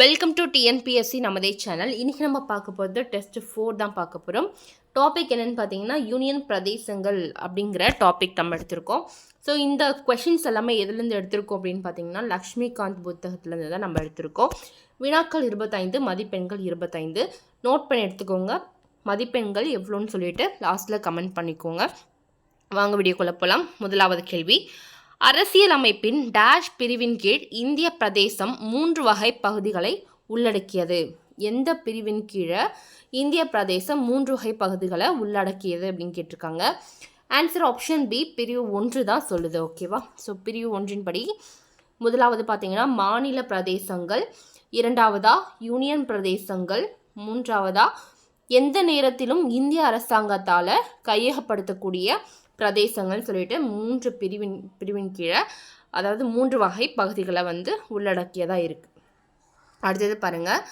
Welcome to TNPSC நமதே channel. இன்றைக்கி நம்ம பார்க்க போகிறது டெஸ்ட் ஃபோர் தான் பார்க்க போகிறோம் டாபிக் என்னென்னு பார்த்தீங்கன்னா யூனியன் பிரதேசங்கள் அப்படிங்கிற டாபிக் நம்ம எடுத்திருக்கோம். ஸோ இந்த கொஷின்ஸ் எல்லாமே எதுலேருந்து எடுத்திருக்கோம் அப்படின்னு பார்த்தீங்கன்னா லக்ஷ்மிகாந்த் புத்தகத்துலேருந்து தான் நம்ம எடுத்திருக்கோம். வினாக்கள் இருபத்தைந்து மதிப்பெண்கள் இருபத்தைந்து. நோட் பண்ணி எடுத்துக்கோங்க. மதிப்பெண்கள் எவ்வளோன்னு சொல்லிட்டு லாஸ்ட்டில் கமெண்ட் பண்ணிக்கோங்க. வாங்க வீடியோக்குள்ளே போகலாம் முதலாவது கேள்வி. அரசியலமைப்பின் டேஷ் பிரிவின் கீழ் இந்திய பிரதேசம் மூன்று வகை பகுதிகளை உள்ளடக்கியது. எந்த பிரிவின் கீழே இந்திய பிரதேசம் மூன்று வகை பகுதிகளை உள்ளடக்கியது அப்படின்னு கேட்டிருக்காங்க. ஆன்சர் ஆப்ஷன் பி பிரிவு ஒன்று தான் சொல்லுது ஓகேவா ஸோ பிரிவு ஒன்றின்படி முதலாவது பார்த்தீங்கன்னா மாநில பிரதேசங்கள் இரண்டாவதா யூனியன் பிரதேசங்கள் மூன்றாவதா எந்த நேரத்திலும் இந்திய அரசாங்கத்தால் கையகப்படுத்தக்கூடிய பிரதேசங்கள்னு சொல்லிட்டு மூன்று பிரிவின் பிரிவின் கீழே அதாவது மூன்று வகை பகுதிகளை வந்து உள்ளடக்கியதாக இருக்குது அடுத்தது பாருங்கள்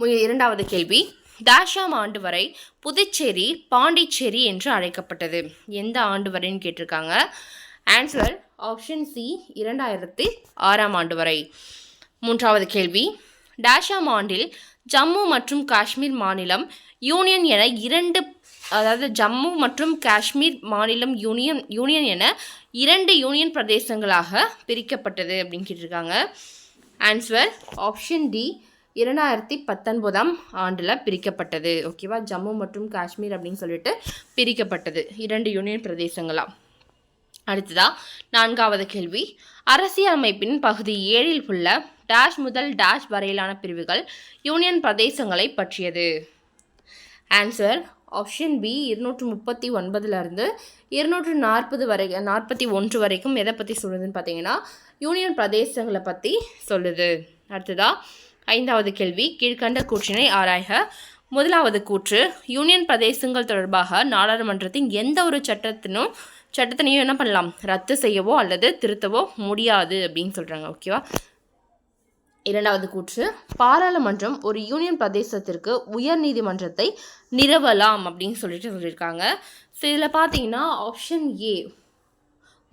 மு இரண்டாவது கேள்வி. டேஷாம் ஆண்டு வரை புதுச்சேரி பாண்டிச்சேரி என்று அழைக்கப்பட்டது. எந்த ஆண்டு வரைன்னு கேட்டிருக்காங்க? ஆன்சர் ஆப்ஷன் சி இரண்டாயிரத்தி ஆறாம் ஆண்டு வரை. மூன்றாவது கேள்வி. டேஷாம் ஆண்டில் ஜம்மு மற்றும் காஷ்மீர் மாநிலம் யூனியன் என இரண்டு அதாவது ஜம்மு மற்றும் காஷ்மீர் மாநிலம் யூனியன் யூனியன் என இரண்டு யூனியன் பிரதேசங்களாக பிரிக்கப்பட்டது அப்படின்னு கேட்டிருக்காங்க. ஆன்சர் ஆப்ஷன் டி இரண்டாயிரத்தி பத்தொன்பதாம் ஆண்டில் பிரிக்கப்பட்டது. ஓகேவா ஜம்மு மற்றும் காஷ்மீர் அப்படின்னு சொல்லிட்டு பிரிக்கப்பட்டது. இரண்டு யூனியன் பிரதேசங்களாக அடுத்ததா நான்காவது கேள்வி. அரசியலமைப்பின் பகுதி ஏழில் உள்ள டேஷ் முதல் டேஷ் வரையிலான பிரிவுகள் யூனியன் பிரதேசங்களை பற்றியது. ஆன்சர் ஆப்ஷன் பி இருநூற்று முப்பத்தி ஒன்பதுலேருந்து இருநூற்று நாற்பது வரை நாற்பத்தி ஒன்று வரைக்கும் எதை பற்றி சொல்லுதுன்னு பார்த்தீங்கன்னா யூனியன் பிரதேசங்களை பற்றி சொல்லுது. அடுத்ததாக ஐந்தாவது கேள்வி கீழ்கண்ட கூற்றினை ஆராய்க. முதலாவது கூற்று யூனியன் பிரதேசங்கள் தொடர்பாக நாடாளுமன்றத்தின் எந்த ஒரு சட்டத்தினும் சட்டத்தினையும் என்ன பண்ணலாம்? ரத்து செய்யவோ அல்லது திருத்தவோ முடியாது அப்படின்னு சொல்கிறாங்க ஓகேவா இரண்டாவது கூற்று. பாராளுமன்றம் ஒரு யூனியன் பிரதேசத்திற்கு உயர் நீதிமன்றத்தை நிறுவலாம் அப்படின்னு சொல்லிட்டு சொல்லியிருக்காங்க. ஸோ இதில் பார்த்தீங்கன்னா ஆப்ஷன் ஏ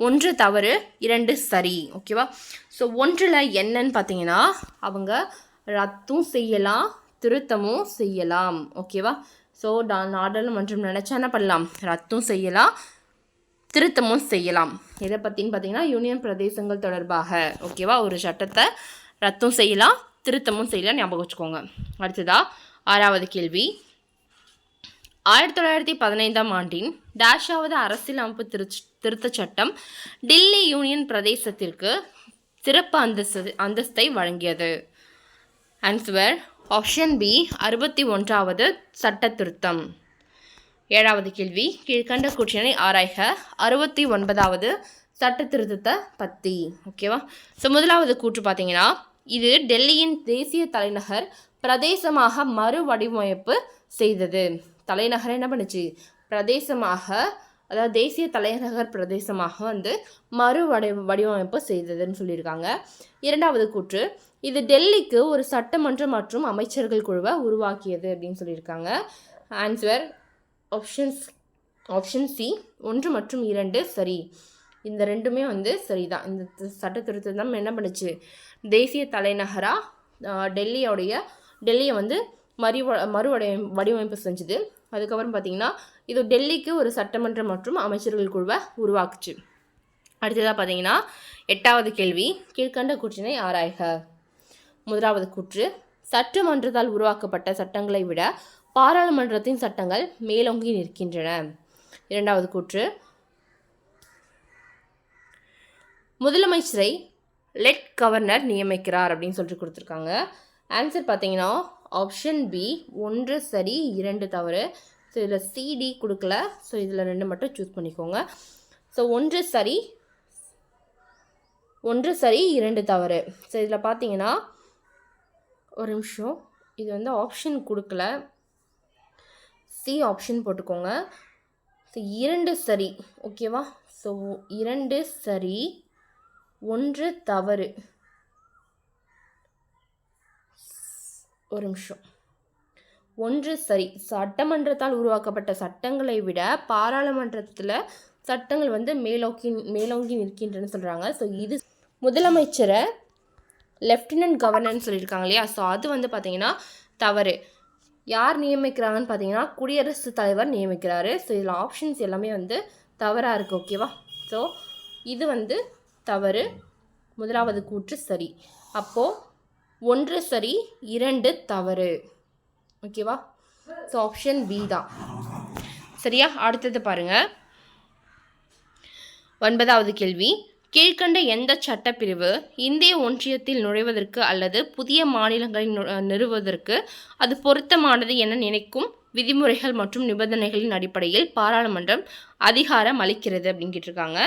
ஒன்று தவறு இரண்டு சரி. ஓகேவா ஸோ ஒன்றில் என்னன்னு பார்த்தீங்கன்னா அவங்க ரத்தும் செய்யலாம் திருத்தமும் செய்யலாம். ஓகேவா ஸோ நாடாளுமன்றம் நினச்சா என்ன பண்ணலாம்? ரத்தும் செய்யலாம் திருத்தமும் செய்யலாம். எதை பற்றின்னு பார்த்தீங்கன்னா யூனியன் பிரதேசங்கள் தொடர்பாக. ஓகேவா ஒரு சட்டத்தை ரத்தும் செய்யலாம் திருத்தமும் செய்யலாம் ஞாபகம் வச்சுக்கோங்க. அடுத்ததா ஆறாவது கேள்வி. ஆயிரத்தி தொள்ளாயிரத்தி பதினைந்தாம் ஆண்டின் டேஷாவது அரசியலமைப்பு திரு திருத்தச் சட்டம் டில்லி யூனியன் பிரதேசத்திற்கு சிறப்பு அந்தஸ்து அந்தஸ்தை வழங்கியது. ஆன்சர் ஆப்ஷன் பி அறுபத்தி ஒன்றாவது சட்ட திருத்தம். ஏழாவது கேள்வி கீழ்கண்ட கூற்றினை ஆராய்க. அறுபத்தி ஒன்பதாவது சட்ட திருத்தத்தை பற்றி ஓகேவா ஸோ முதலாவது கூற்று பார்த்தீங்கன்னா இது டெல்லியின் தேசிய தலைநகர் பிரதேசமாக மறு வடிவமைப்பு செய்தது. தலைநகர் என்ன பண்ணுச்சு? பிரதேசமாக அதாவது தேசிய தலைநகர் பிரதேசமாக வந்து மறு வடி வடிவமைப்பு செய்ததுன்னு சொல்லியிருக்காங்க. இரண்டாவது கூற்று இது டெல்லிக்கு ஒரு சட்டமன்றம் மற்றும் அமைச்சர்கள் குழுவை உருவாக்கியது அப்படின்னு சொல்லியிருக்காங்க. ஆன்சர் ஆப்ஷன்ஸ் ஆப்ஷன் சி ஒன்று மற்றும் இரண்டு சரி. இந்த ரெண்டுமே வந்து சரிதான். இந்த சட்ட திருத்தம் என்ன பண்ணுச்சு? தேசிய தலைநகராக டெல்லியோடைய டெல்லியை வந்து மறு மறுவடை வடிவமைப்பு செஞ்சுது. அதுக்கப்புறம் பார்த்திங்கன்னா இது டெல்லிக்கு ஒரு சட்டமன்றம் மற்றும் அமைச்சர்கள் குழுவை உருவாக்குச்சு. அடுத்ததாக பார்த்தீங்கன்னா எட்டாவது கேள்வி கீழ்கண்ட கூற்றினை ஆராய்க. முதலாவது கூற்று சட்டமன்றத்தால் உருவாக்கப்பட்ட சட்டங்களை விட பாராளுமன்றத்தின் சட்டங்கள் மேலோங்கி நிற்கின்றன. இரண்டாவது கூற்று முதலமைச்சரை லெட் கவர்னர் நியமிக்கிறார் அப்படின்னு சொல்லிட்டு கொடுத்துருக்காங்க. ஆன்சர் பார்த்தீங்கன்னா ஆப்ஷன் பி ஒன்று சரி இரண்டு தவறு. ஸோ இதில் சிடி கொடுக்கல. ஸோ இதில் ரெண்டு மட்டும் சூஸ் பண்ணிக்கோங்க. ஸோ ஒன்று சரி ஒன்று சரி இரண்டு தவறு. ஸோ இதில் பார்த்தீங்கன்னா ஒரு நிமிஷம். இது வந்து ஆப்ஷன் கொடுக்கல. சி ஆப்ஷன் போட்டுக்கோங்க. ஸோ இரண்டு சரி ஓகேவா ஸோ இரண்டு சரி ஒன்று தவறு. ஒரு நிமிஷம். ஒன்று சரி. சட்டமன்றத்தால் உருவாக்கப்பட்ட சட்டங்களை விட பாராளுமன்றத்தில் சட்டங்கள் வந்து மேலோக்கி மேலோங்கி நிற்கின்றன சொல்கிறாங்க ஸோ இது முதலமைச்சரை லெஃப்டினன்ட் கவர்னர்னு சொல்லியிருக்காங்க இல்லையா? ஸோ அது வந்து பார்த்தீங்கன்னா தவறு. யார் நியமிக்கிறாங்கன்னு பார்த்தீங்கன்னா குடியரசுத் தலைவர் நியமிக்கிறாரு. ஸோ இதில் ஆப்ஷன்ஸ் எல்லாமே வந்து தவறாக இருக்குது ஓகேவா ஸோ இது வந்து தவறு. முதலாவது கூற்று சரி. அப்போது ஒன்று சரி இரண்டு தவறு. ஓகேவா ஸோ ஆப்ஷன் பி தான் சரியா? அடுத்தது பாருங்கள் ஒன்பதாவது கேள்வி. கீழ்கண்ட எந்த சட்டப்பிரிவு இந்திய ஒன்றியத்தில் நுழைவதற்கு அல்லது புதிய மாநிலங்களில் நு- நிறுவுவதற்கு அது பொருத்தமானது என நினைக்கும் விதிமுறைகள் மற்றும் நிபந்தனைகளின் அடிப்படையில் பாராளுமன்றம் அதிகாரம் அளிக்கிறது அப்படின்னு கேட்டிருக்காங்க.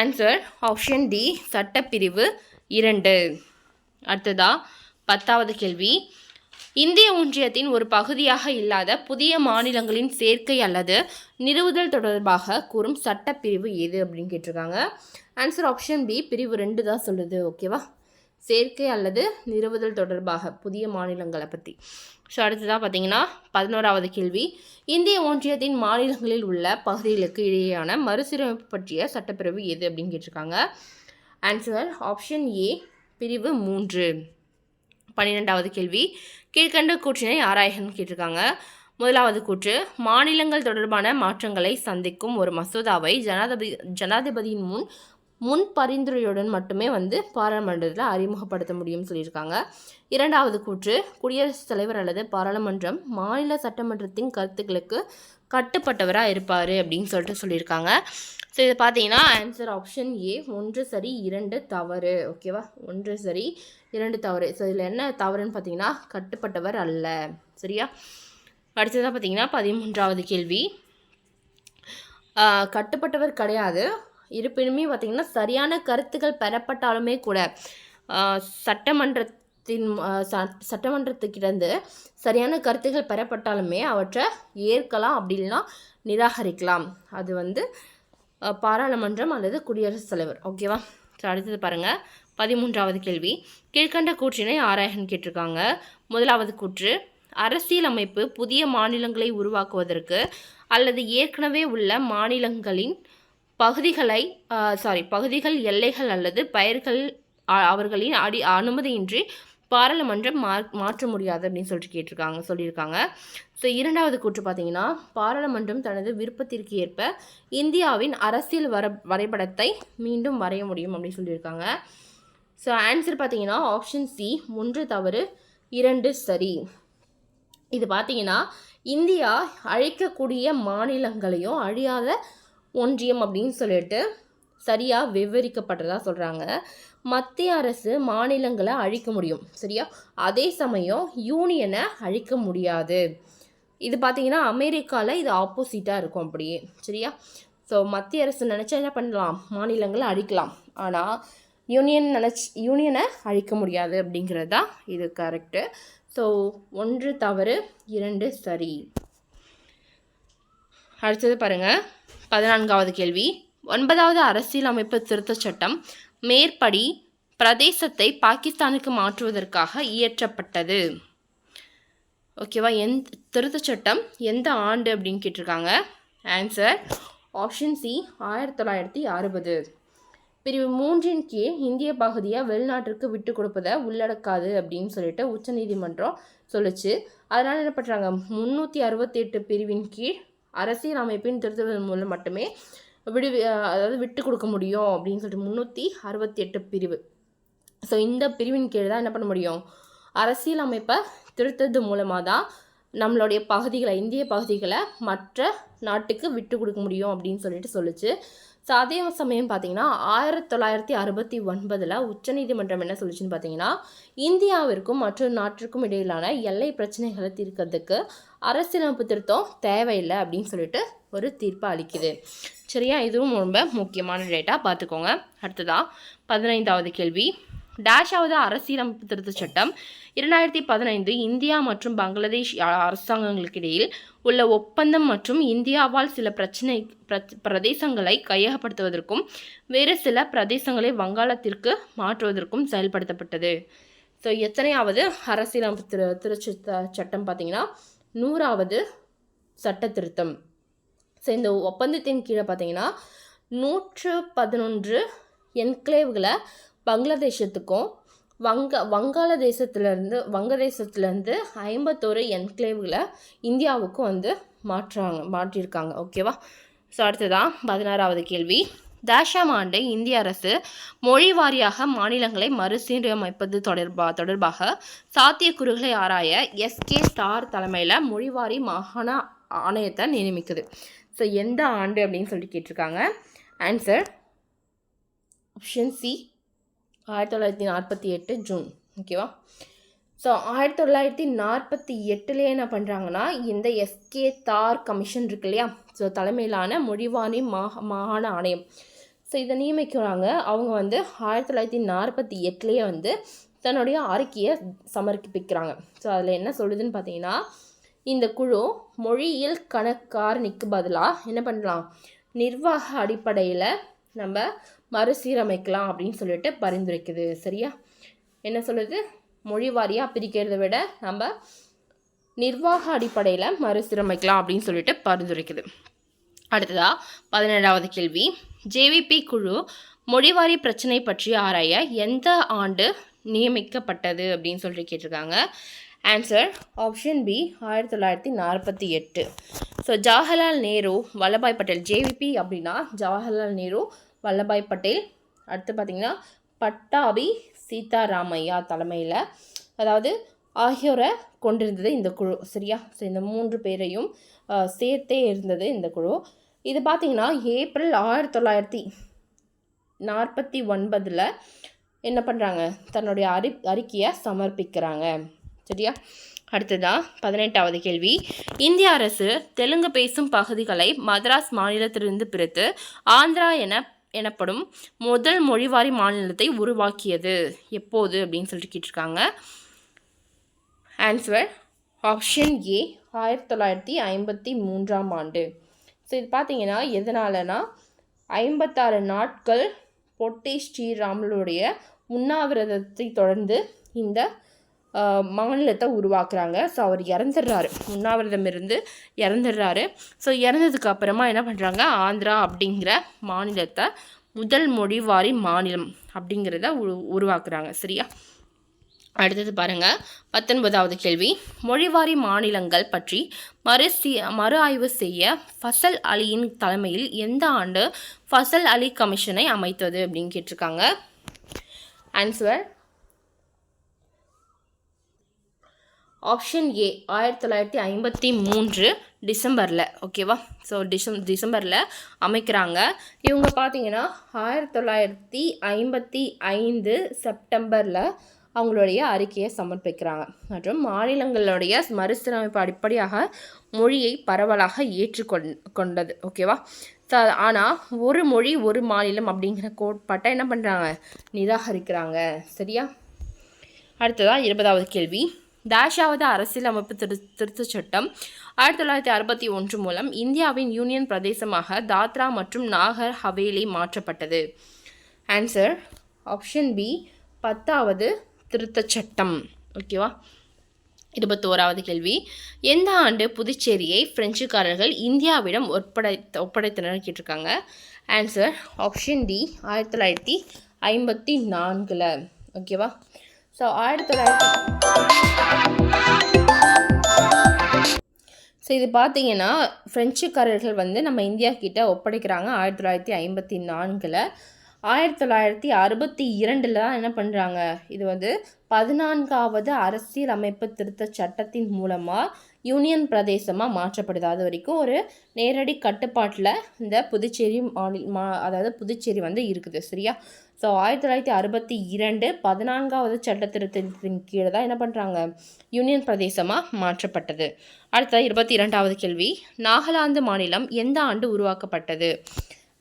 ஆன்சர் ஆப்ஷன் டி சட்டப்பிரிவு இரண்டு. அடுத்ததா பத்தாவது கேள்வி. இந்திய ஒன்றியத்தின் ஒரு பகுதியாக இல்லாத புதிய மாநிலங்களின் சேர்க்கை அல்லது நிறுவுதல் தொடர்பாக கூறும் சட்டப்பிரிவு எது அப்படின்னு கேட்டிருக்காங்க. ஆன்சர் ஆப்ஷன் பி பிரிவு ரெண்டு தான் சொல்லுது ஓகேவா சேர்க்கை அல்லது நிறுவுதல் தொடர்பாக புதிய மாநிலங்களை பற்றி ஸோ அடுத்ததாக பார்த்தீங்கன்னா பதினோராவது கேள்வி. இந்திய ஒன்றியத்தின் மாநிலங்களில் உள்ள பகுதிகளுக்கு இடையேயான மறுசீரமைப்பு பற்றிய சட்டப்பிரிவு எது அப்படின்னு கேட்டிருக்காங்க? ஆன்சர் ஆப்ஷன் ஏ பிரிவு மூன்று. பன்னிரெண்டாவது கேள்வி. கீழ்கண்ட கூற்றினை ஆராயகன் கேட்டிருக்காங்க. முதலாவது கூற்று மாநிலங்கள் தொடர்பான மாற்றங்களை சந்திக்கும் ஒரு மசோதாவை ஜனாதிபதி ஜனாதிபதியின் முன் முன் பரிந்துரையுடன் மட்டுமே வந்து பாராளுமன்றத்தில் அறிமுகப்படுத்த முடியும்னு சொல்லியிருக்காங்க. இரண்டாவது கூற்று குடியரசுத் தலைவர் அல்லது பாராளுமன்றம் மாநில சட்டமன்றத்தின் கருத்துக்களுக்கு கட்டுப்பட்டவராக இருப்பார் அப்படின்னு சொல்லிட்டு சொல்லியிருக்காங்க. ஸோ இதை பார்த்தீங்கன்னா ஆன்சர் ஆப்ஷன் ஏ ஒன்று சரி இரண்டு தவறு. ஓகேவா ஒன்று சரி இரண்டு தவறு. ஸோ இதில் என்ன தவறுன்னு பார்த்தீங்கன்னா கட்டுப்பட்டவர் அல்ல. சரியா? அடுத்ததாக பார்த்தீங்கன்னா பதிமூன்றாவது கேள்வி. கட்டுப்பட்டவர் கிடையாது. இருப்பினுமே பார்த்திங்கன்னா சரியான கருத்துக்கள் பெறப்பட்டாலுமே கூட சட்டமன்றத்தின் ச- சட்டமன்றத்துக்கிட்டேருந்து சரியான கருத்துக்கள் பெறப்பட்டாலுமே அவற்றை ஏற்கலாம் அப்படி இல்லைன்னா நிராகரிக்கலாம். அது வந்து பாராளுமன்றம் அல்லது குடியரசுத் தலைவர். ஓகேவா ஸோ அடுத்தது பாருங்கள் பதிமூன்றாவது கேள்வி. கீழ்கண்ட கூற்றினை ஆராயகன் கேட்டிருக்காங்க. முதலாவது கூற்று அரசியலமைப்பு புதிய மாநிலங்களை உருவாக்குவதற்கு அல்லது ஏற்கனவே உள்ள மாநிலங்களின் பகுதிகளை சாரி பகுதிகள் எல்லைகள் அல்லது பயிர்கள் அவர்களின் அடி அனுமதியின்றி பாராளுமன்றம் மா மாற்ற முடியாது அப்படின்னு சொல்லிட்டு கேட்டிருக்காங்க சொல்லியிருக்காங்க. ஸோ இரண்டாவது கூற்று பார்த்தீங்கன்னா பாராளுமன்றம் தனது விருப்பத்திற்கு ஏற்ப இந்தியாவின் அரசியல் வர வரைபடத்தை மீண்டும் வரைய முடியும் அப்படின்னு சொல்லியிருக்காங்க. ஸோ ஆன்சர் பார்த்தீங்கன்னா ஆப்ஷன் சி ஒன்று தவறு இரண்டு சரி. இது பார்த்தீங்கன்னா இந்தியா அழிக்கக்கூடிய மாநிலங்களையும் அழியாத ஒன்றியம் அப்படின்னு சொல்லிட்டு சரியாக விவரிக்கப்படுறதா சொல்கிறாங்க மத்திய அரசு மாநிலங்களை அழிக்க முடியும் சரியா? அதே சமயம் யூனியனை அழிக்க முடியாது. இது பார்த்தீங்கன்னா அமெரிக்காவில் இது ஆப்போசிட்டாக இருக்கும் அப்படியே சரியா? ஸோ மத்திய அரசு நினச்சா என்ன பண்ணலாம்? மாநிலங்களை அழிக்கலாம். ஆனால் யூனியன் நினச்சி யூனியனை அழிக்க முடியாது அப்படிங்கிறது தான் இது கரெக்டு ஸோ ஒன்று தவறு இரண்டு சரி. அடுத்தது பாருங்கள் பதினான்காவது கேள்வி. ஒன்பதாவது அரசியலமைப்பு திருத்தச் சட்டம் மேற்படி பிரதேசத்தை பாகிஸ்தானுக்கு மாற்றுவதற்காக இயற்றப்பட்டது. ஓகேவா எந் திருத்தச் சட்டம் எந்த ஆண்டு அப்படின்னு கேட்டிருக்காங்க? ஆன்சர் ஆப்ஷன் சி ஆயிரத்தி தொள்ளாயிரத்தி அறுபது. பிரிவு மூன்றின் கீழ் இந்திய பகுதியை வெளிநாட்டிற்கு விட்டு கொடுப்பதை உள்ளடக்காது அப்படின்னு சொல்லிட்டு உச்சநீதிமன்றம் சொல்லுச்சு. அதனால் என்ன பண்ணுறாங்க முந்நூற்றி அறுபத்தி எட்டு பிரிவின் கீழ் அரசியல் அமைப்பின் திருத்துவதன் மூலம் மட்டுமே விடு அதாவது விட்டு கொடுக்க முடியும் அப்படின்னு சொல்லிட்டு முந்நூற்றி அறுபத்தி எட்டு பிரிவு. ஸோ இந்த பிரிவின் கீழே தான் என்ன பண்ண முடியும்? அரசியல் அமைப்பை திருத்தது மூலமாக தான் நம்மளுடைய பகுதிகளை இந்திய பகுதிகளை மற்ற நாட்டுக்கு விட்டு கொடுக்க முடியும் அப்படின்னு சொல்லிட்டு சொல்லிச்சு. ஸோ அதே சமயம் பார்த்தீங்கன்னா ஆயிரத்தி தொள்ளாயிரத்தி அறுபத்தி ஒன்பதில் உச்சநீதிமன்றம் என்ன சொல்லுச்சுன்னு பார்த்தீங்கன்னா இந்தியாவிற்கும் மற்ற நாட்டிற்கும் இடையிலான எல்லை பிரச்சனைகளை தீர்க்கிறதுக்கு அரசியலமைப்பு திருத்தம் தேவையில்லை அப்படின்னு சொல்லிட்டு ஒரு தீர்ப்பு அளிக்குது. சரியா? இதுவும் ரொம்ப முக்கியமான டேட்டா பார்த்துக்கோங்க. அடுத்ததான் பதினைந்தாவது கேள்வி. டேஷாவது அரசியலமைப்பு திருத்த சட்டம் இரண்டாயிரத்தி பதினைந்து இந்தியா மற்றும் பங்களாதேஷ் அரசாங்கங்களுக்கு இடையில் உள்ள ஒப்பந்தம் மற்றும் இந்தியாவால் சில பிரச்சனை பிரச்- பிரதேசங்களை கையகப்படுத்துவதற்கும் வேறு சில பிரதேசங்களை வங்காளத்திற்கு மாற்றுவதற்கும் செயல்படுத்தப்பட்டது. ஸோ எத்தனையாவது அரசியலமைப்பு திரு திருச்சி சட்டம் பார்த்திங்கன்னா நூறாவது சட்ட திருத்தம். ஸோ இந்த ஒப்பந்தத்தின் கீழே பார்த்தீங்கன்னா நூற்று பதினொன்று என்க்ளேவ்களை பங்களாதேஷத்துக்கும் வங்க வங்காள தேசத்துலேருந்து வங்கதேசத்துலேருந்து ஐம்பத்தோரு என்க்ளேவ்களை இந்தியாவுக்கு வந்து மாற்றாங்க மாற்றியிருக்காங்க. ஓகேவா ஸோ அடுத்ததான் பதினாறாவது கேள்வி. தாஷாம் ஆண்டு இந்திய அரசு மொழி வாரியாக மாநிலங்களை மறுசீரமைப்பது தொடர்பா தொடர்பாக சாத்தியக்கூறுகளை ஆராய எஸ்கே ஸ்டார் தலைமையில் மொழிவாரி மாகாண ஆணையத்தை நியமிக்குது. ஸோ எந்த ஆண்டு அப்படின்னு சொல்லிட்டு கேட்டிருக்காங்க. ஆன்சர் ஆப்ஷன் சி ஆயிரத்தி தொள்ளாயிரத்தி நாற்பத்தி எட்டு ஜூன் ஓகேவா ஸோ ஆயிரத்தி தொள்ளாயிரத்தி நாற்பத்தி எட்டுலேயே என்ன பண்ணுறாங்கன்னா இந்த எஸ்கே தார் கமிஷன் இருக்கு இல்லையா? ஸோ தலைமையிலான மொழிவாணி மா மாகாண ஆணையம். ஸோ இதை நியமிக்கிறாங்க. அவங்க வந்து ஆயிரத்தி தொள்ளாயிரத்தி நாற்பத்தி எட்டுலேயே வந்து தன்னுடைய அறிக்கையை சமர்ப்பிக்கிறாங்க. ஸோ அதில் என்ன சொல்லுதுன்னு பார்த்தீங்கன்னா இந்த குழு மொழியியல் கணக்காரணிக்கு பதிலாக என்ன பண்ணலாம்? நிர்வாக அடிப்படையில் நம்ம மறுசீரமைக்கலாம் அப்படின்னு சொல்லிட்டு பரிந்துரைக்குது. சரியா? என்ன சொல்லுது? மொழி வாரியாக பிரிக்கிறத விட நம்ம நிர்வாக அடிப்படையில் மறுசீரமைக்கலாம் அப்படின்னு சொல்லிட்டு பரிந்துரைக்குது. அடுத்ததாக பதினேழாவது கேள்வி. ஜேவிபி குழு மொழிவாரி பிரச்சனை பற்றி ஆராய எந்த ஆண்டு நியமிக்கப்பட்டது அப்படின்னு சொல்லிட்டு கேட்டிருக்காங்க. ஆன்சர் ஆப்ஷன் பி ஆயிரத்தி தொள்ளாயிரத்தி நாற்பத்தி எட்டு. ஸோ ஜவஹர்லால் நேரு வல்லபாய் பட்டேல் ஜேவிபி அப்படின்னா ஜவஹர்லால் நேரு வல்லபாய் பட்டேல் அடுத்து பார்த்திங்கன்னா பட்டாபி சீதாராமையா தலைமையில். அதாவது ஆகியோரை கொண்டிருந்தது இந்த குழு. சரியா? ஸோ இந்த மூன்று பேரையும் சேர்த்தே இருந்தது இந்த குழு. இது பார்த்திங்கன்னா ஏப்ரல் ஆயிரத்தி தொள்ளாயிரத்தி நாற்பத்தி ஒன்பதில் என்ன பண்ணுறாங்க தன்னுடைய அறி அறிக்கையை சமர்ப்பிக்கிறாங்க. சரியா? அடுத்ததா பதினெட்டாவது கேள்வி. இந்திய அரசு தெலுங்கு பேசும் பகுதிகளை மதராஸ் மாநிலத்திலிருந்து பிரித்து ஆந்திரா என எனப்படும் முதல் மொழிவாரி மாநிலத்தை உருவாக்கியது. எப்போது அப்படின்னு சொல்லிட்டு கேட்டிருக்காங்க. ஆன்சர் ஆப்ஷன் ஏ ஆயிரத்தி தொள்ளாயிரத்தி ஐம்பத்தி மூன்றாம் ஆண்டு. ஸோ இது பார்த்தீங்கன்னா எதனாலனா ஐம்பத்தாறு நாட்கள் பொட்டி ஸ்ரீராமலுடைய உண்ணாவிரதத்தை தொடர்ந்து இந்த மாநிலத்தை உருவாக்குறாங்க. ஸோ அவர் இறந்துடுறாரு. உண்ணாவிரதம் இருந்து இறந்துடுறாரு. ஸோ இறந்ததுக்கு அப்புறமா என்ன பண்ணுறாங்க ஆந்திரா அப்படிங்கிற மாநிலத்தை முதல் மொழிவாரி மாநிலம் அப்படிங்கிறத உரு உருவாக்குறாங்க. சரியா? அடுத்தது பாருங்கள் பத்தொன்பதாவது கேள்வி. மொழிவாரி மாநிலங்கள் பற்றி மறுசி மறு ஆய்வு செய்ய ஃபசல் அலியின் தலைமையில் எந்த ஆண்டு ஃபசல் அலி கமிஷனை அமைத்தது அப்படின்னு கேட்டிருக்காங்க. ஆன்சர் ஆப்ஷன் ஏ ஆயிரத்தி தொள்ளாயிரத்தி ஐம்பத்தி மூன்று டிசம்பரில் ஓகேவா ஸோ டிசம் டிசம்பரில் அமைக்கிறாங்க. இவங்க பார்த்தீங்கன்னா ஆயிரத்தி தொள்ளாயிரத்தி ஐம்பத்தி ஐந்து செப்டம்பரில் அவங்களுடைய அறிக்கையை சமர்ப்பிக்கிறாங்க. மற்றும் மாநிலங்களுடைய மறுசீரமைப்பு அடிப்படையாக மொழியை பரவலாக ஏற்றுக்கொண் கொண்டது ஓகேவா ஸோ ஆனால் ஒரு மொழி ஒரு மாநிலம் அப்படிங்கிற கோட்பாட்டை என்ன பண்ணுறாங்க நிராகரிக்கிறாங்க. சரியா? அடுத்ததாக இருபதாவது கேள்வி. டேஷாவது அரசியலமைப்பு திரு திருத்தச் சட்டம் ஆயிரத்தி தொள்ளாயிரத்தி அறுபத்தி ஒன்று மூலம் இந்தியாவின் யூனியன் பிரதேசமாக தாத்ரா மற்றும் நாகர் ஹவேலி மாற்றப்பட்டது. ஆன்சர் ஆப்ஷன் பி பத்தாவது திருத்தச் சட்டம். ஓகேவா இருபத்தோராவது கேள்வி. எந்த ஆண்டு புதுச்சேரியை பிரெஞ்சுக்காரர்கள் இந்தியாவிடம் ஒப்படைத்த ஒப்படைத்தனர் கேட்டிருக்காங்க. ஆன்சர் ஆப்ஷன் டி ஆயிரத்தி தொள்ளாயிரத்தி ஐம்பத்தி நான்கில். ஓகேவா ஸோ ஆயிரத்தி தொள்ளாயிரத்தி ஸோ இது பார்த்தீங்கன்னா ஃப்ரெஞ்சுக்காரர்கள் வந்து நம்ம இந்தியா கிட்டே ஒப்படைக்கிறாங்க ஆயிரத்தி தொள்ளாயிரத்தி ஐம்பத்தி நான்கில். ஆயிரத்தி தொள்ளாயிரத்தி அறுபத்தி இரண்டில் தான் என்ன பண்ணுறாங்க இது வந்து பதினான்காவது அரசியல் அமைப்பு திருத்த சட்டத்தின் மூலமாக யூனியன் பிரதேசமாக மாற்றப்படுது. அது வரைக்கும் ஒரு நேரடி கட்டுப்பாட்டில் இந்த புதுச்சேரி மாநில மா அதாவது புதுச்சேரி வந்து இருக்குது சரியா? ஸோ ஆயிரத்தி தொள்ளாயிரத்தி அறுபத்தி இரண்டு பதினான்காவது சட்ட திருத்தத்தின் கீழே தான் என்ன பண்ணுறாங்க யூனியன் பிரதேசமாக மாற்றப்பட்டது. அடுத்த இருபத்தி இரண்டாவது கேள்வி. நாகாலாந்து மாநிலம் எந்த ஆண்டு உருவாக்கப்பட்டது?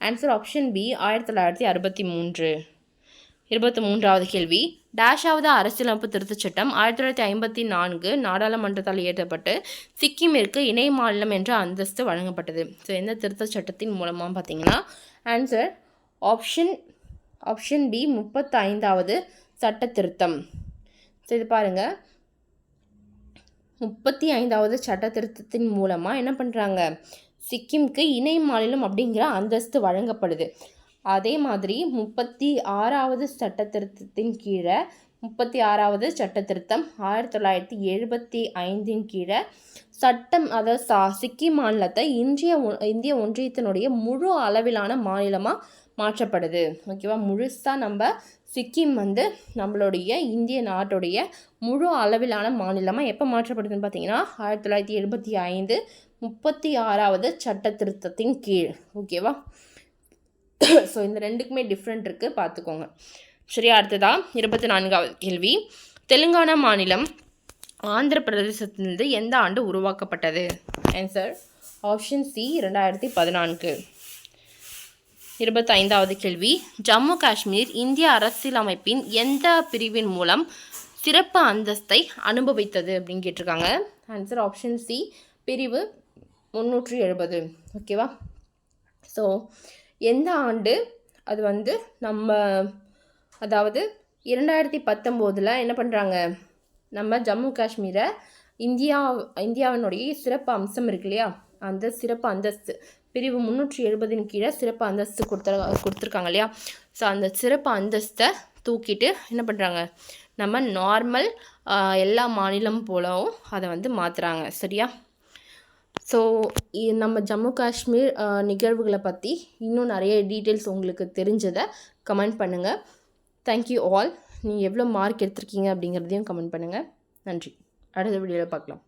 ஆன்சர் ஆப்ஷன் பி ஆயிரத்தி தொள்ளாயிரத்தி அறுபத்தி மூன்று. இருபத்தி மூன்றாவது கேள்வி. டேஷாவது அரசியலமைப்பு திருத்தச் சட்டம் ஆயிரத்தி தொள்ளாயிரத்தி ஐம்பத்தி நான்கு நாடாளுமன்றத்தால் இயற்றப்பட்டு சிக்கிமிற்கு இணை மாநிலம் என்ற அந்தஸ்து வழங்கப்பட்டது. ஸோ எந்த திருத்தச் சட்டத்தின் மூலமாக பார்த்தீங்கன்னா ஆன்சர் ஆப்ஷன் ஆப்ஷன் பி முப்பத்தைந்தாவது சட்ட திருத்தம் ஸோ இது பாருங்கள் முப்பத்தி ஐந்தாவது சட்ட திருத்தத்தின் மூலமாக என்ன பண்ணுறாங்க சிக்கிம்க்கு இணை மாநிலம் அப்படிங்கிற அந்தஸ்து வழங்கப்படுது. அதே மாதிரி முப்பத்தி ஆறாவது சட்ட திருத்தத்தின் கீழே முப்பத்தி ஆறாவது சட்ட திருத்தம் ஆயிரத்தி தொள்ளாயிரத்தி எழுபத்தி ஐந்தின் கீழே சட்டம் அதாவது சா சிக்கிம் மாநிலத்தை இந்திய ஒ- இந்திய ஒன்றியத்தினுடைய முழு அளவிலான மாநிலமாக மாற்றப்படுது. ஓகேவா? முழுசாக நம்ம சிக்கிம் வந்து நம்மளுடைய இந்திய நாட்டுடைய முழு அளவிலான மாநிலமாக எப்போ மாற்றப்படுதுன்னு பார்த்தீங்கன்னா ஆயிரத்தி தொள்ளாயிரத்தி எழுபத்தி ஐந்து முப்பத்தி ஆறாவது சட்ட திருத்தத்தின் கீழ் ஓகேவா ஸோ இந்த ரெண்டுக்குமே டிஃப்ரெண்ட் இருக்குது பார்த்துக்கோங்க. சரியா அடுத்ததா. இருபத்தி நான்காவது கேள்வி. தெலுங்கானா மாநிலம் ஆந்திர பிரதேசத்திலிருந்து எந்த ஆண்டு உருவாக்கப்பட்டது? ஆன்சர் ஆப்ஷன் சி ரெண்டாயிரத்தி பதினான்கு. இருபத்தைந்தாவது கேள்வி. ஜம்மு காஷ்மீர் இந்திய அரசியலமைப்பின் எந்த பிரிவின் மூலம் சிறப்பு அந்தஸ்தை அனுபவித்தது அப்படின்னு கேட்டிருக்காங்க? ஆன்சர் ஆப்ஷன் சி பிரிவு முந்நூற்றி எழுபது. ஓகேவா? ஸோ எந்த ஆண்டு அது வந்து நம்ம அதாவது இரண்டாயிரத்தி பத்தொம்போதில் என்ன பண்ணுறாங்க நம்ம ஜம்மு காஷ்மீரை இந்தியா இந்தியாவினுடைய சிறப்பு அம்சம் இருக்கு இல்லையா? அந்த சிறப்பு அந்தஸ்து பிரிவு முந்நூற்றி எழுபதின் கீழே சிறப்பு அந்தஸ்து கொடுத்துரு கொடுத்துருக்காங்க இல்லையா? ஸோ அந்த சிறப்பு அந்தஸ்தை தூக்கிட்டு என்ன பண்ணுறாங்க நம்ம நார்மல் எல்லா மாநிலம் போலவும் அதை வந்து மாற்றுறாங்க சரியா? ஸோ நம்ம ஜம்மு காஷ்மீர் நிகழ்வுகளை பற்றி இன்னும் நிறைய டீட்டெயில்ஸ் உங்களுக்கு தெரிஞ்சதை கமெண்ட் பண்ணுங்கள் தேங்க்யூ ஆல் நீங்கள் எவ்வளோ மார்க் எடுத்திருக்கீங்க அப்படிங்கிறதையும் கமெண்ட் பண்ணுங்கள் நன்றி. அடுத்த வீடியோவில் பார்க்கலாம்.